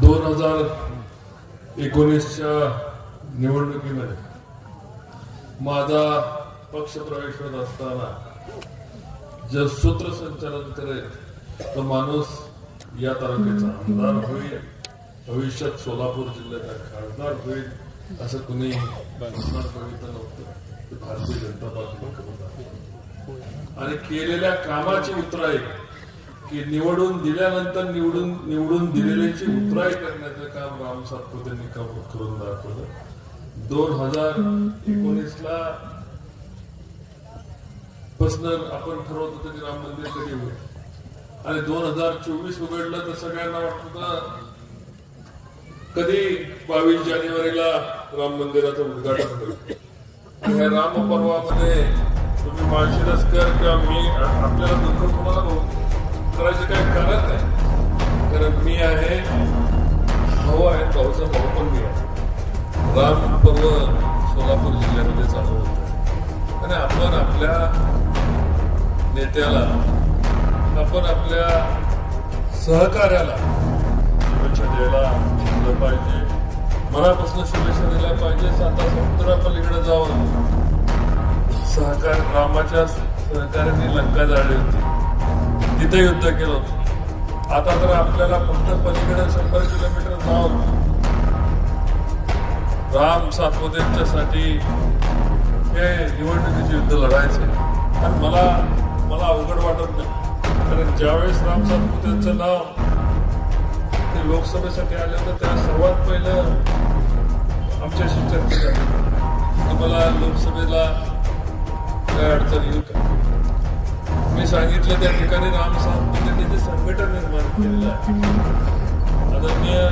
दोन हजार एकोणीसच्या निवडणुकीमध्ये माझा पक्ष प्रवेश होत असताना जर सूत्रसंचालन करेल तर माणूस या तालुक्याचा आमदार होईल. भविष्यात सोलापूर जिल्ह्याचा खासदार होईल असं कुणी बघितलं नव्हतं. ते भारतीय जनता पार्टीला करत आहे आणि केलेल्या कामाची उतराई की निवडून दिल्यानंतर निवडून निवडून दिलेल्याची उतराई करण्याचं काम राम सातपुतेंनी काम करून दाखवलं. दोन हजार एकोणीसला पासन आपण ठरवत होतो की राम मंदिर कधी होईल. आणि दोन हजार चोवीस उघडलं तर सगळ्यांना वाटत कधी बावीस जानेवारीला राम मंदिराचं उद्घाटन होईल. या राम पर्वामध्ये तुम्ही माळशिरसकर किंवा मी आपल्याला दुःख तुम्हाला भाऊ- हो. करायचं काही कारण नाही. कारण मी आहे भाऊ आहे भाऊचा भाऊ पण मी आहे. राम पर्व सोलापूर जिल्ह्यामध्ये चालू होतं. आणि आपण आपल्या नेत्याला आपण आपल्या सहकार्याला शुभेच्छा द्यायला पाहिजे. मनापासून शुभेच्छा दिल्या पाहिजे. साता समुद्रापलीकडे जाऊन सहकार रामाच्या सहकार्याने लंका जाळली होती. तिथे युद्ध केलं होतं. आता तर आपल्याला फक्त पलीकडे शंभर किलोमीटर जाऊन राम सातपुतेंच्यासाठी हे निवडणुकीचे युद्ध लढायचे. आणि मला मला अवघड वाटत नाही. कारण ज्यावेळेस राम सातपुतेंचं नाव लोकसभेसाठी आले त्या सर्वात पहिलं आमच्याशी चर्चा झाली. तुम्हाला मला लोकसभेला काय अडचण येऊ का मी सांगितलं त्या ठिकाणी राम सातपुतेंनी जे म्हणजे संघटन निर्माण केलेलं आहे. आदरणीय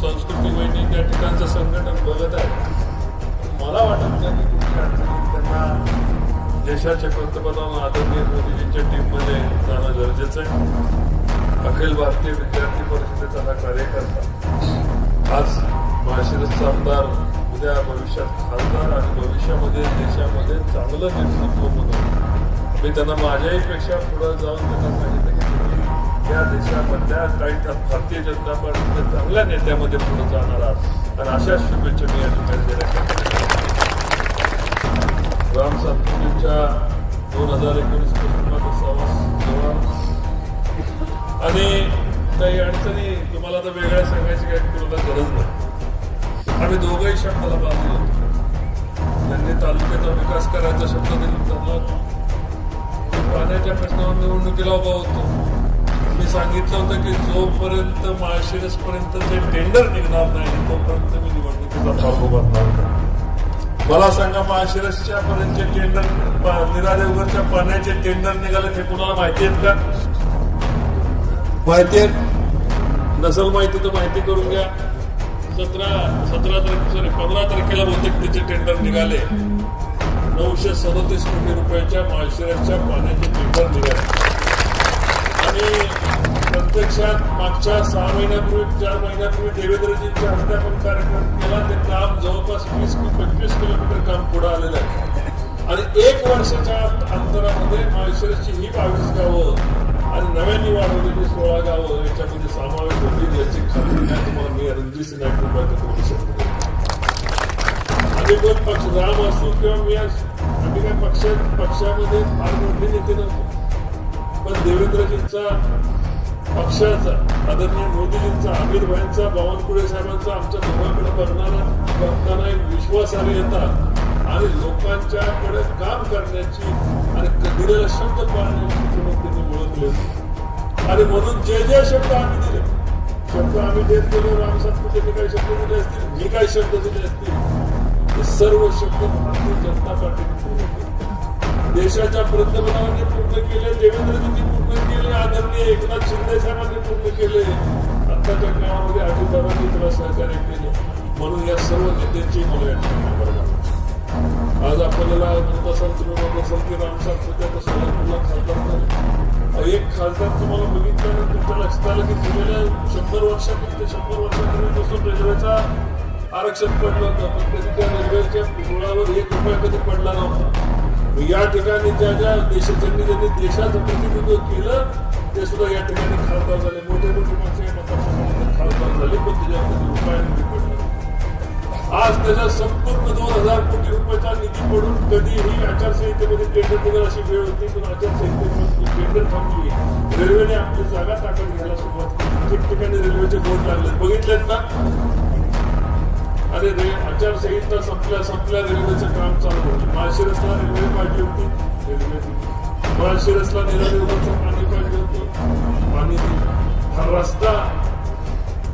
संस्कृती वहिनी त्या ठिकाणचं संघटन बघत आहे मला वाटत त्यांनी कुठली अडचणी त्यांना देशाच्या पंतप्रधान आदरणीय मोदीजींच्या टीममध्ये जाणं गरजेचं आहे. अखिल भारतीय विद्यार्थी परिषदेचा हा कार्यकर्ता. आज माळशिरसचा आमदार उद्या भविष्यात खासदार आणि भविष्यामध्ये देशामध्ये चांगलं नेतृत्व म्हणून. मी त्यांना माझ्याही पेक्षा पुढे जाऊन त्यांना सांगितलं की तुम्ही या देशामधल्या काही भारतीय जनता पार्टीच्या चांगल्या नेत्यामध्ये पुढे जाणार आहात. आणि अशाच शुभेच्छा मी या ठिकाणी देण्यासाठी राम सातपुरीच्या दोन हजार एकोणीसपासून माझा सहवास आणि काही अडचणी तुम्हाला तर वेगळ्या सांगायची काही तुम्हाला गरज नाही. आम्ही दोघंही शब्दाला बांधलो होतो. त्यांनी तालुक्याचा विकास करायचा शब्द दिला पाण्याच्या प्रश्नावर निवडणुकीला उभा होतो मी सांगितलं होतं की जोपर्यंत माळशिरस पर्यंत जे टेंडर निघणार नाही तोपर्यंत मी निवडणुकीचा भाग उभारणार नाही. मला सांगा माळशिरसच्या पर्यंतचे टेंडर निरादेवगरच्या पाण्याचे टेंडर निघाले ते कुणाला माहिती आहेत का? माहिती आहेत नसल माहिती तर माहिती करून घ्या. सतरा सतरा तारखे सॉरी पंधरा तारखेला बहुतेक त्याचे टेंडर निघाले. नऊशे सदतीस कोटी रुपयाच्या माळशिराच्या पाण्याचे टेंडर निघाले. आणि प्रत्यक्षात मागच्या सहा महिन्यापूर्वी चार महिन्यापूर्वी देवेंद्रजींच्या हस्ते आपण कार्यक्रम केला. ते काम जवळपास वीस पंचवीस किलोमीटर काम पुढे आलेलं आहे. आणि एक वर्षाच्या अंतरामध्ये माळशिरसची ही बावीस गावं आणि नव्याने वाढवलेली सोळा गावं याच्यामध्ये समावेश होतील याची खात्री नाही तुम्हाला मी रणजित सिंह कृपया करू शकतो आम्ही पण पक्ष राम असो किंवा मी आम्ही काय पक्ष पक्षामध्ये फार मोठे नेते नव्हतो पण देवेंद्रजींचा पक्षाचा आदरणीय मोदीजींचा आमिर भाईंचा बावनकुळे साहेबांचा आमच्या दोघांकडे बघणारा बघताना एक विश्वासार्हता आणि लोकांच्याकडे काम करण्याची आणि दिलेला शब्द पाळण्याची किंमत आणि म्हणून जे जे शब्द आम्ही दिले शब्द आम्ही देत गेलो राम सातपुतेने काही शब्द दिले असतील मी काही शब्द दिले असतील हे सर्व शब्द भारतीय जनता पार्टीने पूर्ण केले देशाच्या पंतप्रधानांनी पूर्ण केले देवेंद्रजींनी पूर्ण केले आदरणीय एकनाथ शिंदे साहेबांनी पूर्ण केले. आत्ताच्या काळामध्ये अजितदादांनी त्याला सहकार्य केले. म्हणून या सर्व नेत्यांची मला या ठिकाणी आज आपल्याला म्हणत असाल तुम्ही की राम सातपुते खासदार एक खासदार तुम्हाला बघितल्यानंतर तुमच्या लक्षात आलं की गेल्या शंभर वर्षापूर्वी शंभर वर्षापूर्वीपासून रेल्वेचा आरक्षण पडलं होतं पण कधी त्या रेल्वेच्या रुळावर एक रुपया कधी पडला नव्हता. या ठिकाणी ज्या ज्या देश ज्यांनी ज्यांनी देशाचं प्रतिनिधित्व केलं ते सुद्धा या ठिकाणी खासदार झाले. मोठे मोठे माणसं या मतदारसंघामध्ये खासदार झाले पण त्याच्यामध्ये रुपयाने पडले आज त्याच्या संपूर्ण दोन हजार कोटी रुपयाचा निधी पडून कधीही आचारसंहितेमध्ये टेंडर निघाल अशी वेळ होती पण आचारसंहितेमध्ये टेंडर थांबली. रेल्वेने आपली जागा ताकद घ्यायला सुरुवात केली. ठिकठिकाणी रेल्वेचे बोर्ड लागले. बघितलेत ना? अरे रे आचारसंहिता संपल्या संपल्या रेल्वेचं काम चालू होतं माळशिरसला रेल्वे पाहिजे होती रेल्वे माळशिरसला निरादेवाचं पाणी पाहिजे होतं पाणी दिलं. हा रस्ता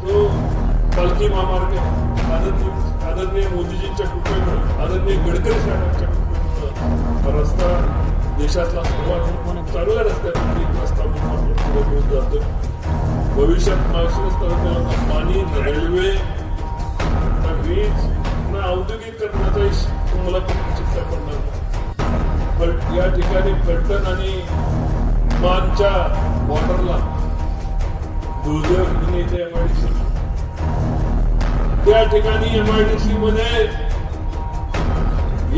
तो पालखी महामार्ग आनंद आदरणीय मोदीजींच्या कृपेमुळे आदरणीय गडकरी साहेबांच्या कृपेमुळे हा रस्ता देशातला सर्वात चांगल्या रस्त्यापैकी रस्ता म्हणून पुढे घेऊन जातो भविष्यात महाराष्ट्र तालुक्याला पाणी रेल्वे वीज ना औद्योगिकरणाचाही तुम्हाला पण चिंता करणार नाही. पण या ठिकाणी पर्यटन आणि मानच्या बॉर्डरला दुर्दैव इथे त्या ठिकाणी एमआयडीसी मध्ये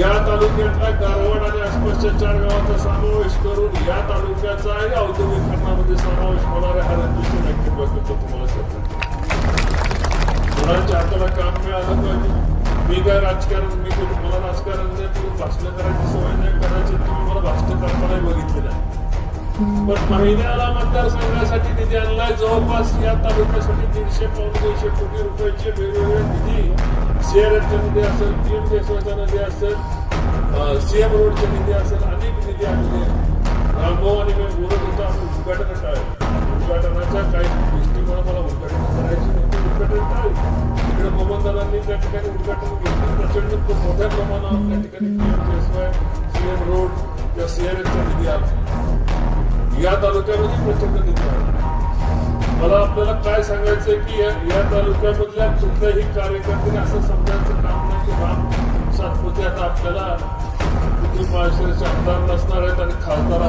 या तालुक्यातल्या गारवाड आणि आसपासच्या चार गावांचा समावेश करून या तालुक्याचा औद्योगिकरणामध्ये समावेश होणाऱ्या हा रणजित ऍक्टिव्ह बघतो तुम्हाला सांगतो. मुलांच्या हाताला काम मिळालं पाहिजे. मी काय राजकारण मी तुम्हाला राजकारण नाही तुम्ही भाषण करायची सवय नाही कदाचित तुम्ही मला भाषण करताना बघितलेलं आहे पण महिन्याला मतदारसंघासाठी निधी आणलाय. जवळपास या तालुक्यासाठी दीडशे पाऊन दोनशे कोटी रुपयांचे वेगवेगळे निधी सीआरएफचा निधी असेल पीएमकेएसवायचा निधी असेल सीएम रोडचे निधी असेल अनेक निधी आणले. रामभाऊ आणि मी बोलत होतो आपण उद्घाटन टाळलं उद्घाटनाच्या काही दृष्टीमुळे मला उद्घाटन करायची नव्हती उद्घाटन टाळलं तिकडे मोहनदादांनी त्या ठिकाणी उद्घाटन घेतलं प्रचंड खूप मोठ्या प्रमाणावर त्या ठिकाणी पीएमकेएसवाय सीएम रोड किंवा सीआरएफचा निधी आला. या तालुक्यामध्ये प्रचंड निधी आहे. मला आपल्याला काय सांगायचंय की या तालुक्यामधल्या कुठल्याही कार्यकर्त्याने असं समजायचं काम नाही की राम सातपुते आता आपल्याला कुठे महाराष्ट्राचे आमदार नसणार आहेत आणि खासदार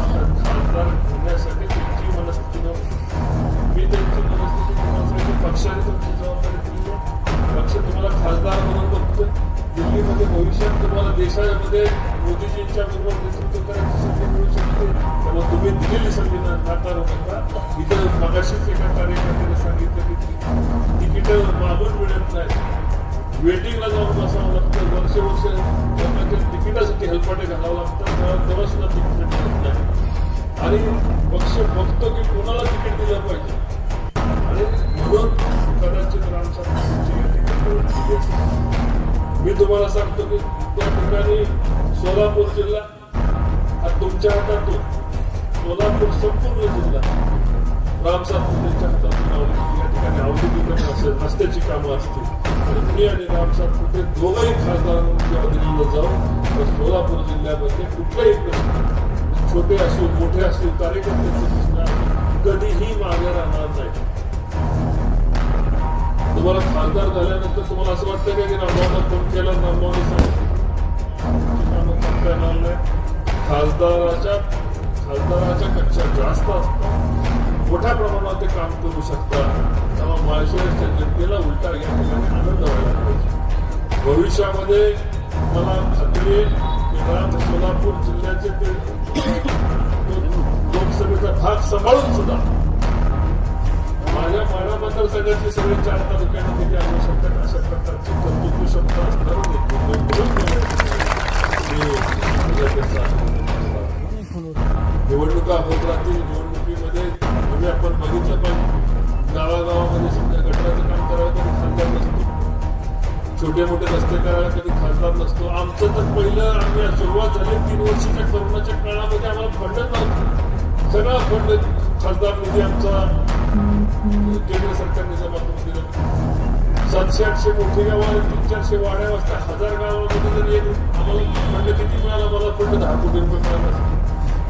वेटिंगला जाऊन बसावं लागतं वर्ष वर्ष लोकांच्या तिकिटासाठी हेल्पाटे घालावं लागतं तेव्हा तेव्हा ना तिकीट नाही आणि पक्ष बघतो की कोणाला तिकीट दिलं पाहिजे. आणि म्हणून कदाचित मी तुम्हाला सांगतो की त्या ठिकाणी सोलापूर जिल्हा हा तुमच्या हातातून सोलापूर संपूर्ण जिल्हा रामसातपुतेच्या हातातून या ठिकाणी औद्योगिकरण असेल रस्त्याची कामं असतील. मी आणि रामसातपुते दोघंही खासदार म्हणून जाऊन सोलापूर जिल्ह्यामध्ये कुठलाही प्रश्न छोटे असो मोठे असो कार्यकर्त्यांचे प्रश्न कधीही मागे राहणार नाही. तुम्हाला खासदार झाल्यानंतर तुम्हाला असं वाटतं का की रामभाऊला फोन केला रामभाऊने सांगितलं? नाही. खासदाराच्या खासदाराच्या कक्षा जास्त असतात. मोठ्या प्रमाणात ते काम करू शकतात. त्यामुळे माळशिरसच्या जनतेला उलटा या आनंद व्हायला पाहिजे भविष्यामध्ये मला खात्री आहे सोलापूर जिल्ह्याचे ते लोकसभेचा भाग सांभाळून सुद्धा माझ्या मनाबद्दल मतदारसंघातले सगळे चार तालुक्यांना किती आवश्यकता अशा प्रकारची कर्तृत्व क्षमता असणारं निवडणुका होत राहतील. निवडणुकीमध्ये तुम्ही आपण बघितलं पाहिजे. गावागावामध्ये समजा गटराचं काम करायला कधी खासदार नसतो. छोटे मोठे रस्ते करायला कधी खासदार नसतो. आमचं तर पहिलं आम्ही सुरुवात झाली. तीन वर्षाच्या कोरोनाच्या काळामध्ये आम्हाला फंडच नव्हतं. सगळा फंड खासदार निधी आमचा केंद्र सरकारने जमा करून दिला. सातशे आठशे मोठी गावं तीन चारशे वाड्या वाजता हजार गावामध्ये जर एक आम्हाला फंड किती मिळाला मला फंड दहा कोटी रुपये मिळाला. असेल.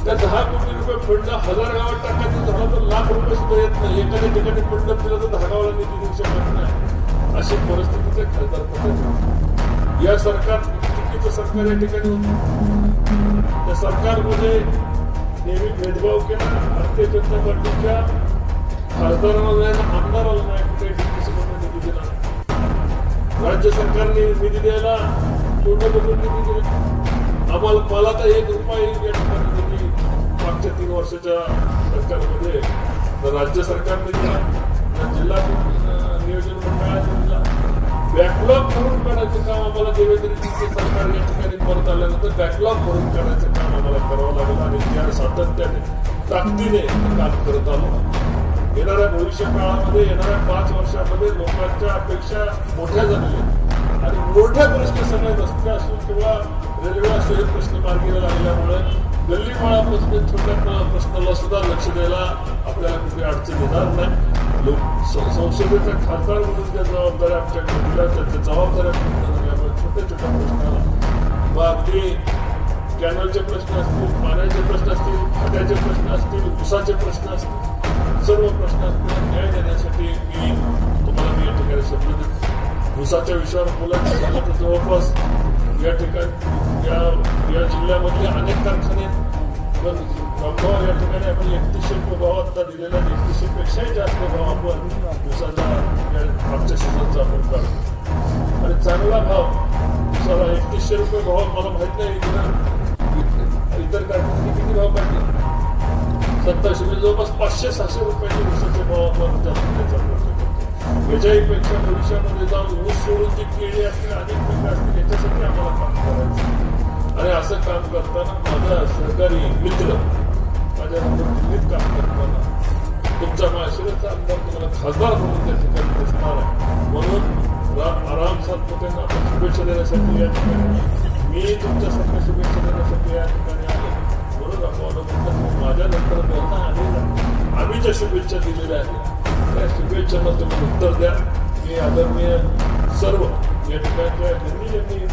त्या दहा कोटी रुपये फंड हजार गावात टाकायचं झालं तर लाख रुपये सुद्धा येत नाही. एखाद्या ठिकाणी फंड दिलं तर दहा गावाला निधी देऊ शकत नाही. अशी परिस्थितीचे खासदार पदाचे या सरकार चुकीचं सरकार या ठिकाणी होतं. त्या सरकारमध्ये नेहमी भेदभाव केला. भारतीय जनता पार्टीच्या खासदारांना नाही आणि आमदाराला नाही कुठे निधी दिला. राज्य सरकारने निधी द्यायला कोणत्या बघून निधी दिला. आम्हाला मला तर एक रुपये या ठिकाणी. मागच्या तीन वर्षाच्या सरकारमध्ये राज्य सरकारने दिला जिल्हा नियोजन मंडळाने दिला बॅकलॉग भरून काढायचं काम आम्हाला देवेंद्रजींचे सरकार या ठिकाणी परत आल्यानंतर बॅकलॉग भरून काढायचं काम आम्हाला करावं लागलं आणि त्या सातत्याने ताकदीने काम करत आलो येणाऱ्या भविष्य काळामध्ये येणाऱ्या पाच वर्षामध्ये लोकांच्या अपेक्षा मोठ्या झालेल्या आहेत. आणि मोठ्या प्रश्न सगळ्या रस्ते असो किंवा रेल्वे असो हे प्रश्न मार्गीला लागल्यामुळे गल्लीपाळापासून छोट्या प्रश्नाला सुद्धा लक्ष द्यायला आपल्याला कुठे अडचण येणार नाही. लोक संसदेचा खासदार म्हणून त्या जबाबदाऱ्या आमच्याकडे दिल्या त्याच्या जबाबदाऱ्या पूर्ण झाल्यामुळे छोट्या छोट्या प्रश्नाला. मग अगदी कॅनलचे प्रश्न असतील पाण्याचे प्रश्न असतील खात्याचे प्रश्न असतील ऊसाचे प्रश्न असतील सर्व प्रश्नांना न्याय देण्यासाठी मी तुम्हाला मी या ठिकाणी शब्द देतो ऊसाच्या विषयावर बोलायचं झालं तर जवळपास या ठिकाणी या या जिल्ह्यामधले अनेक कारखाने आहेत. भाव या ठिकाणी आपण एकतीसशे रुपये भाव आता दिलेला एकतीसशेपेक्षाही जास्त भाव आपण ऊसाचा या मागच्या सीझनचा आपण काढतो. आणि चांगला भाव ऊसाला एकतीसशे रुपये भाव मला माहीत नाही. इतर इतर कारखान्यांनी किती भाव पाहिजे? सत्ताशे म्हणजे जवळपास पाचशे सहाशे रुपयाचे ऊसाचे भाव आपण जास्त द्यायचा प्रयत्न करतो भविष्यामध्ये जाऊन ऊस सोडून जी केळी असतील अनेक पिकं असतील याच्यासाठी आम्हाला काम करायचं आणि असं काम करताना माझा सहकारी मित्र माझ्यानंतर दिल्लीत काम करताना तुमचा माशिरचा आमदार तुम्हाला खासदार म्हणून त्या ठिकाणी दिसणार आहे. म्हणून राम आराम सातपुतेंना आपण शुभेच्छा देण्यासाठी या ठिकाणी मी तुमच्यासारख्या शुभेच्छा देण्यासाठी या ठिकाणी आलो. म्हणून आपण माझ्या की माझ्यानंतर आलेला आम्ही ज्या शुभेच्छा दिलेल्या आहेत त्या शुभेच्छांना तुम्ही उत्तर द्या. मी आदरणीय सर्व या ठिकाणच्या ज्यांनी ज्यांनी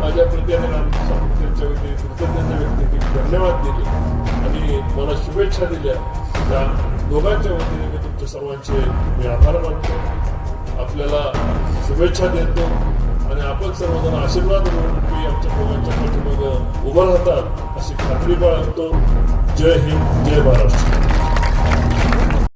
माझ्या प्रत्याने राम सातपुतेंच्या वतीने कृतज्ञता व्यक्त केली धन्यवाद दिले आणि मला शुभेच्छा दिल्या. त्या दोघांच्या वतीने मी तुमच्या सर्वांचे मी आभार मानतो. आपल्याला शुभेच्छा देतो आणि आपण सर्वजण आशीर्वाद म्हणून मी आमच्या दोघांच्या पाठीमागं उभं राहतात अशी खात्री बाळगतो. जय हिंद जय महाराष्ट्र.